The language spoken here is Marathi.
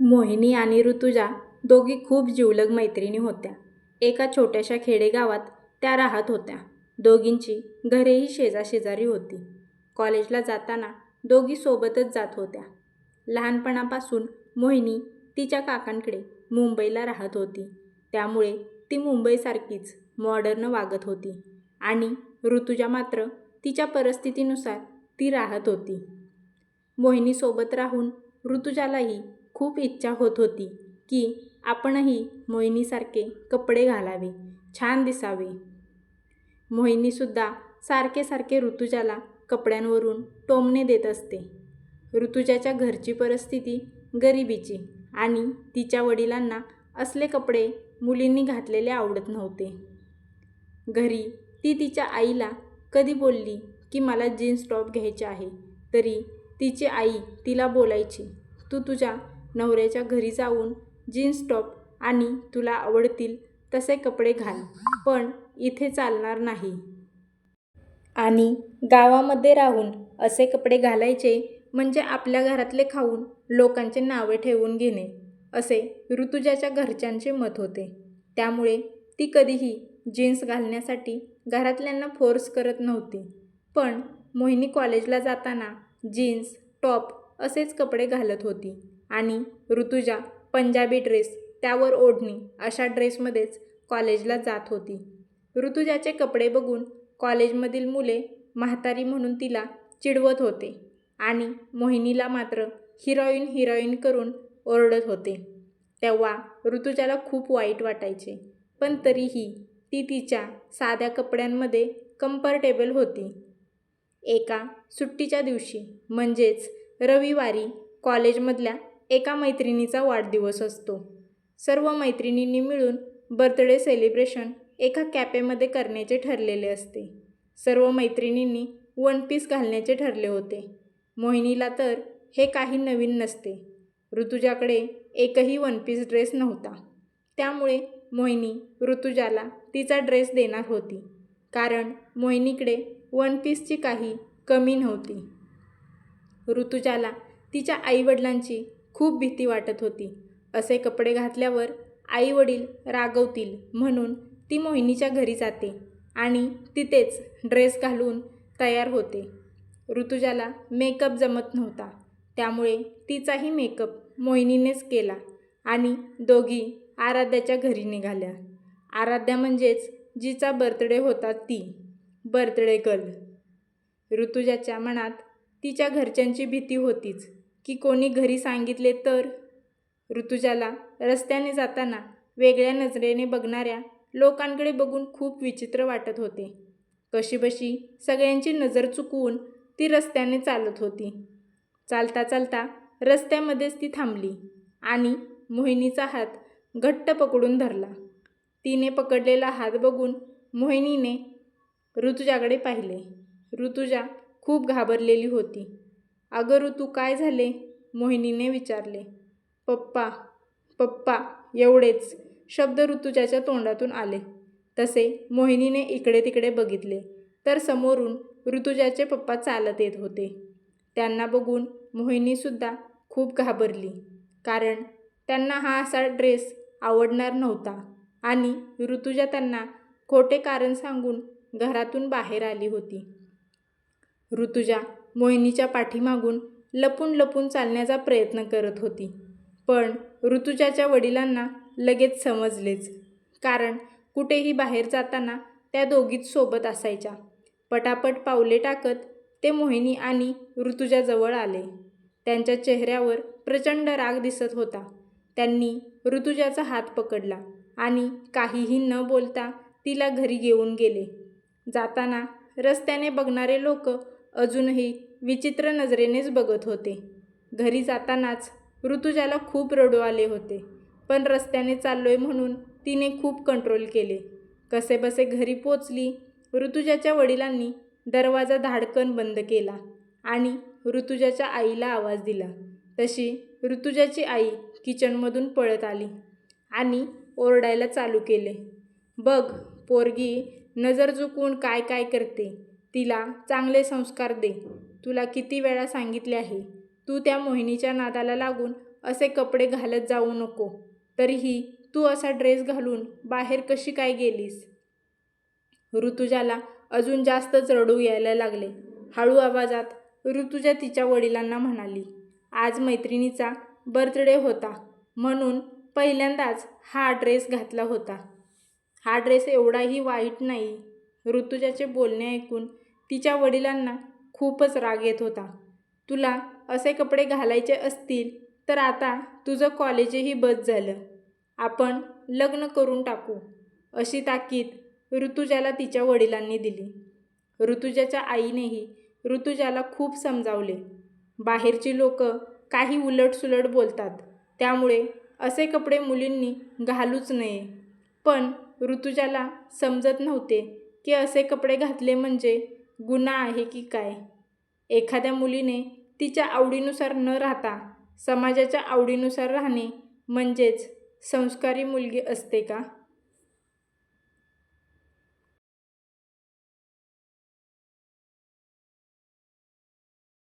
मोहिनी आणि ऋतुजा दोघी खूप जिवलग मैत्रिणी होत्या. एका छोट्याशा खेडेगावात त्या राहत होत्या. दोघींची घरेही शेजाशेजारी होती. कॉलेजला जाताना दोघी सोबतच जात होत्या. लहानपणापासून मोहिनी तिच्या काकांकडे मुंबईला राहत होती. त्यामुळे ती मुंबईसारखीच मॉडर्न वागत होती आणि ऋतुजा मात्र तिच्या परिस्थितीनुसार ती राहत होती. मोहिनीसोबत राहून ऋतुजालाही खूप इच्छा होत होती की आपणही मोहिनीसारखे कपडे घालावे, छान दिसावे. मोहिनीसुद्धा सारखे सारखे ऋतुजाला कपड्यांवरून टोमणे देत असते. ऋतुजाच्या घरची परिस्थिती गरिबीची आणि तिच्या वडिलांना असले कपडे मुलींनी घातलेले आवडत नव्हते. घरी ती तिच्या आईला कधी बोलली की मला जीन्स टॉप घ्यायचे आहे तरी तिची आई तिला बोलायची तू तुझ्या नवऱ्याच्या घरी जाऊन जीन्स टॉप आणि तुला आवडतील तसे कपडे घाल पण इथे चालणार नाही. आणि गावामध्ये राहून असे कपडे घालायचे म्हणजे आपल्या घरातले खाऊन लोकांचे नावे ठेवून घेणे असे ऋतुजाच्या घरच्यांचे मत होते. त्यामुळे ती कधीही जीन्स घालण्यासाठी घरातल्यांना फोर्स करत नव्हती. पण मोहिनी कॉलेजला जाताना जीन्स, टॉप असेच कपडे घालत होती आणि ऋतुजा पंजाबी ड्रेस त्यावर ओढणी अशा ड्रेसमध्येच कॉलेजला जात होती. ऋतुजाचे कपडे बघून कॉलेजमधील मुले म्हातारी म्हणून तिला चिडवत होते आणि मोहिनीला मात्र हिरॉईन हिरॉईन करून ओरडत होते. तेव्हा ऋतुजाला खूप वाईट वाटायचे पण तरीही ती तिच्या साध्या कपड्यांमध्ये कम्फर्टेबल होती. एका सुट्टीच्या दिवशी म्हणजेच रविवारी कॉलेजमधल्या एका मैत्रिणीचा वाढदिवस असतो. सर्व मैत्रिणींनी मिळून बर्थडे सेलिब्रेशन एका कॅफेमध्ये करण्याचे ठरलेले असते. सर्व मैत्रिणींनी वन पीस घालण्याचे ठरले होते. मोहिनीला तर हे काही नवीन नसते. ऋतुजाकडे एकही वन पीस ड्रेस नव्हता. त्यामुळे मोहिनी ऋतुजाला तिचा ड्रेस देणार होती कारण मोहिनीकडे वन पीसची काही कमी नव्हती. ऋतुजाला तिच्या आईवडिलांची खूप भीती वाटत होती. असे कपडे घातल्यावर आई-वडील रागवतील म्हणून ती मोहिनीच्या घरी जाते आणि तिथेच ड्रेस घालून तयार होते. ऋतुजाला मेकअप जमत नव्हता त्यामुळे तिचाही मेकअप मोहिनीनेच केला आणि दोघी आराध्याच्या घरी निघाल्या. आराध्या म्हणजेच जिचा बर्थडे होता ती. Birthday girl! ऋतुजाच्या मनात तिच्या घरच्यांची भीती होतीच की कोणी घरी सांगितले तर? ऋतुजाला रस्त्याने जाताना वेगळ्या नजरेने बघणाऱ्या लोकांकडे बघून खूप विचित्र वाटत होते. कशीबशी सगळ्यांची नजर चुकवून ती रस्त्याने चालत होती. चालता चालता रस्त्यामध्येच ती थांबली आणि मोहिनीचा हात घट्ट पकडून धरला. तिने पकडलेला हात बघून मोहिनीने ऋतुजाकडे पाहिले. ऋतुजा खूप घाबरलेली होती. अगं ऋतू काय झाले? मोहिनीने विचारले. पप्पा, पप्पा एवढेच शब्द ऋतुजाच्या तोंडातून आले तसे मोहिनीने इकडे तिकडे बघितले तर समोरून ऋतुजाचे पप्पा चालत येत होते. त्यांना बघून मोहिनीसुद्धा खूप घाबरली कारण त्यांना हा असा ड्रेस आवडणार नव्हता आणि ऋतुजा त्यांना खोटे कारण सांगून घरातून बाहेर आली होती. ऋतुजा मोहिनीच्या पाठीमागून लपून लपून चालण्याचा प्रयत्न करत होती. पण ऋतुजाच्या वडिलांना लगेच समजलेच. कारण कुठेही बाहेर जाताना त्या दोघीच सोबत असायच्या. पटापट पावले टाकत ते मोहिनी आणि ऋतुजाजवळ आले. त्यांच्या चेहऱ्यावर प्रचंड राग दिसत होता. त्यांनी ऋतुजाचा हात पकडला आणि काहीही न बोलता तिला घरी घेऊन गेले. जाताना रस्त्याने बघणारे लोक अजूनही विचित्र नजरेनेच बघत होते. घरी जातानाच ऋतुजाला खूप रडू आले होते पण रस्त्याने चाललोय म्हणून तिने खूप कंट्रोल केले. कसेबसे घरी पोचली. ऋतुजाच्या वडिलांनी दरवाजा धाडकन बंद केला आणि ऋतुजाच्या आईला आवाज दिला तशी ऋतुजाची आई किचनमधून पळत आली आणि ओरडायला चालू केले. बघ पोरगी नजर चुकवून काय काय करते. तिला चांगले संस्कार दे. तुला किती वेळा सांगितले आहे. तू त्या मोहिनीच्या नादाला लागून असे कपडे घालत जाऊ नको. तरीही तू असा ड्रेस घालून बाहेर कशी काय गेलीस? ऋतुजाला अजून जास्तच रडू यायला लागले. हळू आवाजात ऋतुजा तिच्या वडिलांना म्हणाली आज मैत्रिणीचा बर्थडे होता म्हणून पहिल्यांदाच हा ड्रेस घातला होता. हा ड्रेस एवढाही वाईट नाही. ऋतुजाचे बोलणे ऐकून तिच्या वडिलांना खूपच राग येत होता. तुला असे कपडे घालायचे असतील तर आता तुझं कॉलेजही बस झालं. आपण लग्न करून टाकू. अशी ताकीद ऋतुजाला तिच्या वडिलांनी दिली. ऋतुजाच्या आईनेही ऋतुजाला खूप समजावले. बाहेरची लोक काही उलटसुलट बोलतात. त्यामुळे असे कपडे मुलींनी घालूच नये. पण ऋतुजाला समजत नव्हते की असे कपडे घातले म्हणजे गुन्हा आहे की काय? एखाद्या मुलीने तिच्या आवडीनुसार न राहता समाजाच्या आवडीनुसार राहणे म्हणजेच संस्कारी मुलगी असते का?